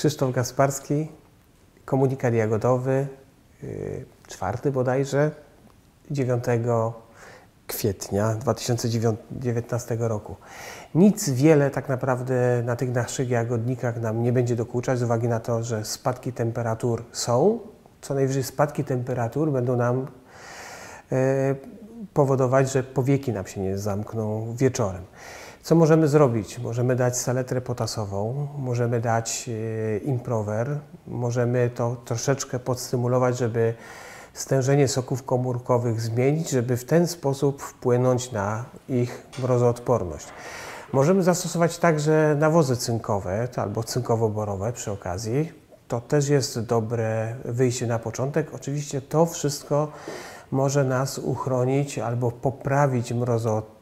Krzysztof Gasparski, komunikat jagodowy, yy, czwarty bodajże, 9 kwietnia 2019 roku. Nic wiele tak naprawdę na tych naszych jagodnikach nam nie będzie dokuczać z uwagi na to, że spadki temperatur są. Co najwyżej spadki temperatur będą nam yy, powodować, że powieki nam się nie zamkną wieczorem. Co możemy zrobić? Możemy dać saletrę potasową, możemy dać e, improver, możemy to troszeczkę podstymulować, żeby stężenie soków komórkowych zmienić, żeby w ten sposób wpłynąć na ich mrozoodporność. Możemy zastosować także nawozy cynkowe albo cynkowo-borowe przy okazji. To też jest dobre wyjście na początek. Oczywiście to wszystko może nas uchronić albo poprawić mrozoodporność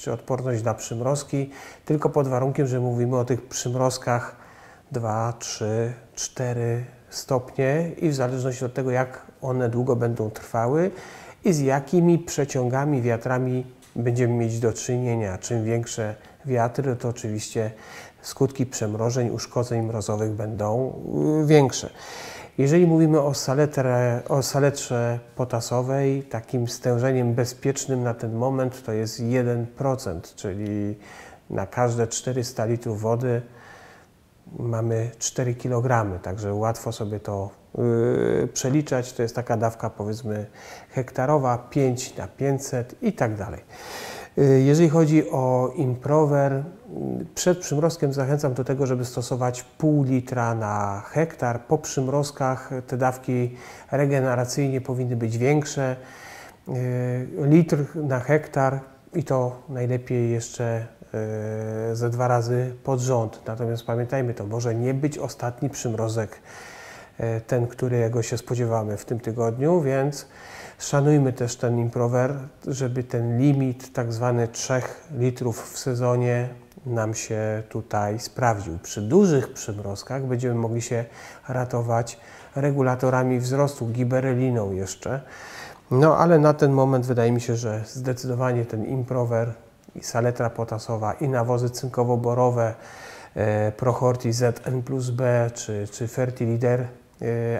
czy odporność na przymrozki, tylko pod warunkiem, że mówimy o tych przymrozkach 2, 3, 4 stopnie i w zależności od tego, jak one długo będą trwały i z jakimi przeciągami, wiatrami będziemy mieć do czynienia. Czym większe wiatry, to oczywiście skutki przemrożeń, uszkodzeń mrozowych będą y, większe. Jeżeli mówimy o, saletrę, o saletrze potasowej, takim stężeniem bezpiecznym na ten moment to jest 1%, czyli na każde 400 litrów wody mamy 4 kg, także łatwo sobie to yy, przeliczać. To jest taka dawka powiedzmy hektarowa, 5 na 500 i tak dalej. Yy, jeżeli chodzi o improver, przed przymrozkiem zachęcam do tego, żeby stosować pół litra na hektar. Po przymrozkach te dawki regeneracyjnie powinny być większe. Yy, litr na hektar i to najlepiej jeszcze ze dwa razy pod rząd. Natomiast pamiętajmy, to może nie być ostatni przymrozek, ten, którego się spodziewamy w tym tygodniu, więc szanujmy też ten improver, żeby ten limit tak zwany 3 litrów w sezonie nam się tutaj sprawdził. Przy dużych przymrozkach będziemy mogli się ratować regulatorami wzrostu, gibereliną jeszcze. No ale na ten moment wydaje mi się, że zdecydowanie ten improver i saletra potasowa i nawozy cynkowo-borowe e, Prohorti ZN plus B czy, czy Fertilider e,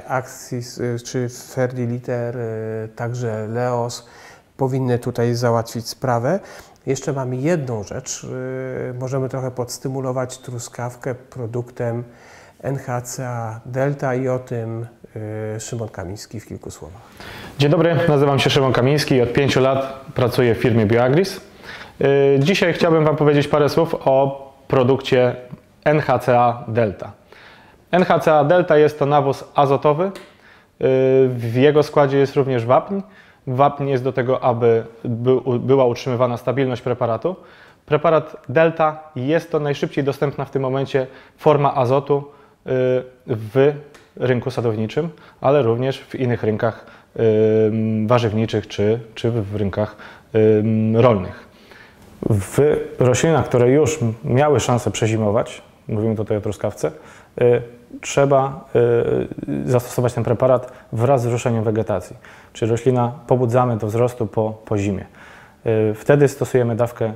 Axis e, czy Fertiliter, e, także Leos powinny tutaj załatwić sprawę. Jeszcze mamy jedną rzecz. Możemy trochę podstymulować truskawkę produktem NHCA Delta i o tym Szymon Kamiński w kilku słowach. Dzień dobry, nazywam się Szymon Kamiński i od pięciu lat pracuję w firmie BioAgris. Dzisiaj chciałbym Wam powiedzieć parę słów o produkcie NHCA Delta. NHCA Delta jest to nawóz azotowy. W jego składzie jest również wapń. Wapń jest do tego, aby była utrzymywana stabilność preparatu. Preparat Delta jest to najszybciej dostępna w tym momencie forma azotu y, w rynku sadowniczym, ale również w innych rynkach y, warzywniczych czy, czy w rynkach y, rolnych. W roślinach, które już miały szansę przezimować, mówimy tutaj o truskawce, trzeba y, zastosować ten preparat wraz z ruszeniem wegetacji. Czyli roślina pobudzamy do wzrostu po, po zimie. Y, wtedy stosujemy dawkę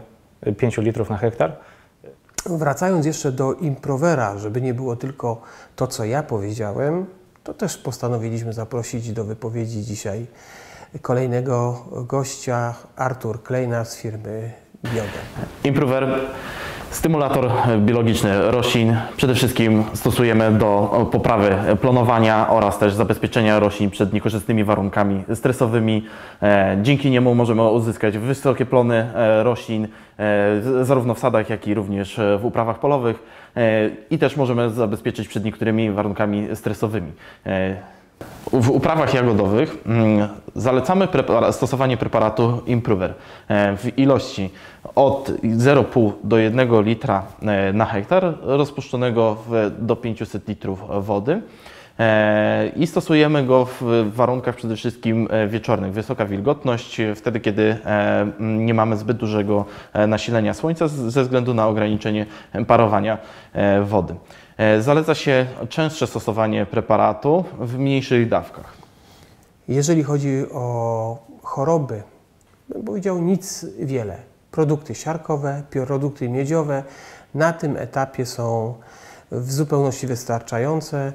5 litrów na hektar. Wracając jeszcze do improvera, żeby nie było tylko to, co ja powiedziałem, to też postanowiliśmy zaprosić do wypowiedzi dzisiaj kolejnego gościa, Artur Klejna z firmy Biogen. Improver Stymulator biologiczny roślin przede wszystkim stosujemy do poprawy planowania oraz też zabezpieczenia roślin przed niekorzystnymi warunkami stresowymi. E, dzięki niemu możemy uzyskać wysokie plony e, roślin e, zarówno w sadach, jak i również w uprawach polowych i też możemy zabezpieczyć przed niektórymi warunkami stresowymi. W uprawach jagodowych mm, zalecamy stosowanie preparatu Improver e, w ilości od 0,5 do 1 litra e, na hektar rozpuszczonego w, do 500 litrów wody. E, I stosujemy go w warunkach przede wszystkim wieczornych. Wysoka wilgotność, wtedy kiedy nie mamy zbyt dużego nasilenia słońca ze względu na ograniczenie parowania wody. E, zaleca się częstsze stosowanie preparatu w mniejszych dawkach. Jeżeli chodzi o choroby, bym powiedział nic wiele. Produkty siarkowe, produkty miedziowe na tym etapie są w zupełności wystarczające.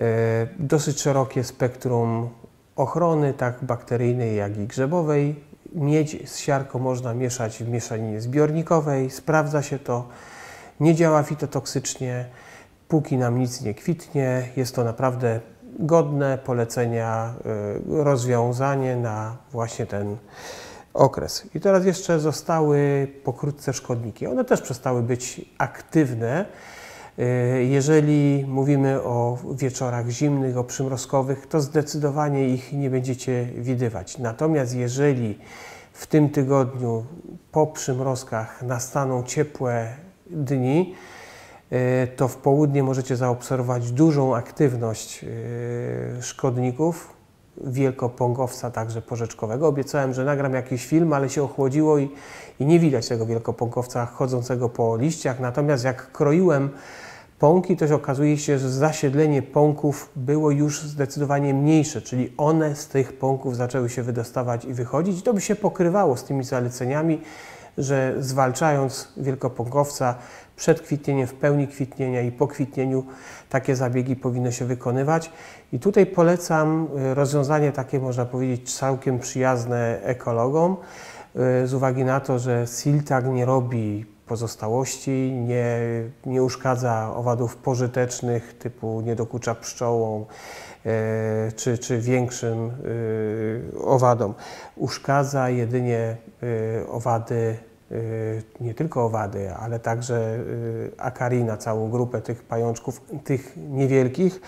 E, dosyć szerokie spektrum ochrony, tak bakteryjnej, jak i grzebowej. Miedź z siarką można mieszać w mieszaninie zbiornikowej, sprawdza się to, nie działa fitotoksycznie, póki nam nic nie kwitnie. Jest to naprawdę godne polecenia y, rozwiązanie na właśnie ten okres. I teraz jeszcze zostały pokrótce szkodniki. One też przestały być aktywne. Y, jeżeli mówimy o wieczorach zimnych, o przymrozkowych, to zdecydowanie ich nie będziecie widywać. Natomiast jeżeli w tym tygodniu po przymrozkach nastaną ciepłe dni, y, to w południe możecie zaobserwować dużą aktywność y, szkodników, wielkopągowca także porzeczkowego. Obiecałem, że nagram jakiś film, ale się ochłodziło i, i nie widać tego wielkopąkowca chodzącego po liściach. Natomiast jak kroiłem pąki, to okazuje się, że zasiedlenie pąków było już zdecydowanie mniejsze, czyli one z tych pąków zaczęły się wydostawać i wychodzić. To by się pokrywało z tymi zaleceniami, że zwalczając wielkopąkowca przed kwitnieniem, w pełni kwitnienia i po kwitnieniu takie zabiegi powinno się wykonywać. I tutaj polecam y, rozwiązanie takie, można powiedzieć, całkiem przyjazne ekologom, y, z uwagi na to, że siltag nie robi pozostałości, nie, nie uszkadza owadów pożytecznych typu nie dokucza pszczołom e, czy, czy większym e, owadom. Uszkadza jedynie e, owady, nie tylko owady, ale także akarina, całą grupę tych pajączków, tych niewielkich.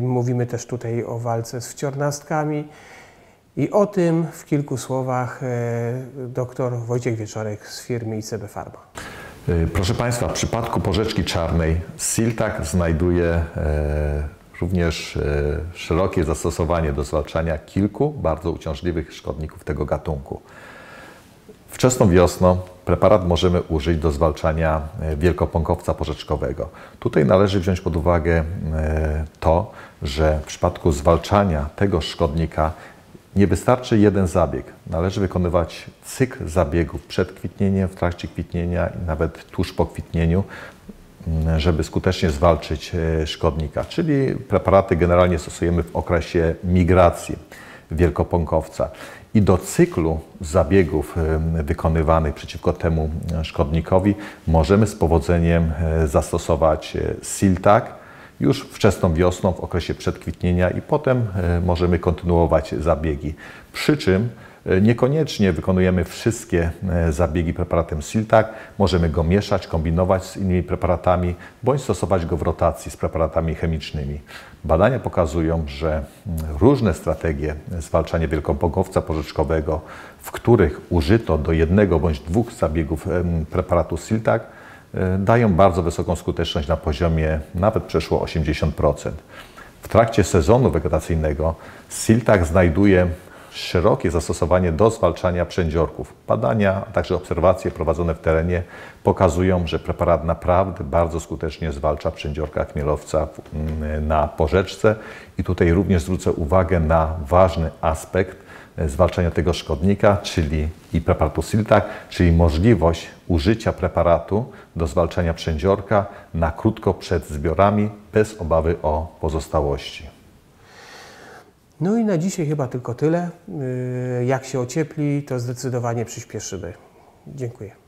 Mówimy też tutaj o walce z wciornastkami. I o tym w kilku słowach e, dr Wojciech Wieczorek z firmy ICB Pharma. E, proszę Państwa, w przypadku porzeczki czarnej Siltak znajduje e, również szerokie zastosowanie do zwalczania kilku bardzo uciążliwych szkodników tego gatunku. Wczesną wiosną preparat możemy użyć do zwalczania wielkopąkowca porzeczkowego. Tutaj należy wziąć pod uwagę to, że w przypadku zwalczania tego szkodnika nie wystarczy jeden zabieg. Należy wykonywać cykl zabiegów przed kwitnieniem, w trakcie kwitnienia i nawet tuż po kwitnieniu, mm, żeby skutecznie zwalczyć e, szkodnika. Czyli preparaty generalnie stosujemy w okresie migracji wielkopąkowca. I do cyklu zabiegów e, wykonywanych przeciwko temu e, szkodnikowi możemy z powodzeniem zastosować siltak, już wczesną wiosną, w okresie przedkwitnienia i potem e, możemy kontynuować zabiegi. Przy czym e, niekoniecznie wykonujemy wszystkie e, zabiegi preparatem Siltak. Możemy go mieszać, kombinować z innymi preparatami, bądź stosować go w rotacji z preparatami chemicznymi. Badania pokazują, że mm, różne strategie zwalczania wielkopogowca porzeczkowego, w których użyto do jednego bądź dwóch zabiegów preparatu Siltak, dają bardzo wysoką skuteczność na poziomie nawet przeszło 80%. W trakcie sezonu wegetacyjnego Siltak znajduje szerokie zastosowanie do zwalczania przędziorków. Badania, a także obserwacje prowadzone w terenie pokazują, że preparat naprawdę bardzo skutecznie zwalcza przędziorka chmielowca na porzeczce i tutaj również zwrócę uwagę na ważny aspekt zwalczania tego szkodnika, czyli i preparatu Siltak, czyli możliwość użycia preparatu do zwalczania przędziorka na krótko przed zbiorami, bez obawy o pozostałości. No i na dzisiaj chyba tylko tyle. Yy, jak się ociepli, to zdecydowanie przyspieszymy. Dziękuję.